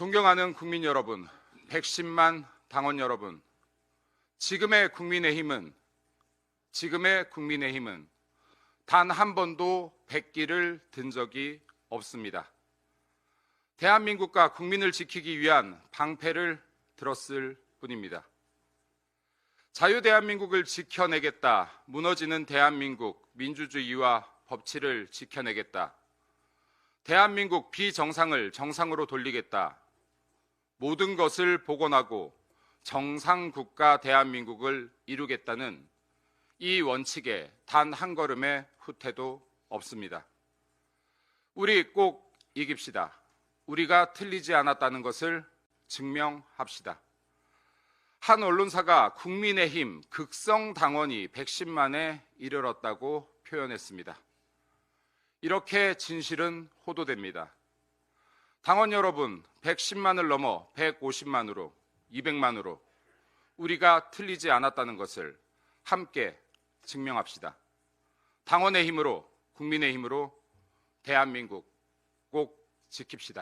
존경하는 국민 여러분, 110만 당원 여러분, 지금의 국민의힘은 지금의 국민의힘은 단 한 번도 백기를 든 적이 없습니다. 대한민국과 국민을 지키기 위한 방패를 들었을 뿐입니다. 자유 대한민국을 지켜내겠다. 무너지는 대한민국 민주주의와 법치를 지켜내겠다. 대한민국 비정상을 정상으로 돌리겠다. 모든 것을 복원하고 정상 국가 대한민국을 이루겠다는 이 원칙에 단 한 걸음의 후퇴도 없습니다. 우리 꼭 이깁시다. 우리가 틀리지 않았다는 것을 증명합시다. 한 언론사가 국민의힘 극성 당원이 110만에 이르렀다고 표현했습니다. 이렇게 진실은 호도됩니다. 당원 여러분, 110만을 넘어 150만으로, 200만으로 우리가 틀리지 않았다는 것을 함께 증명합시다. 당원의 힘으로, 국민의 힘으로 대한민국 꼭 지킵시다.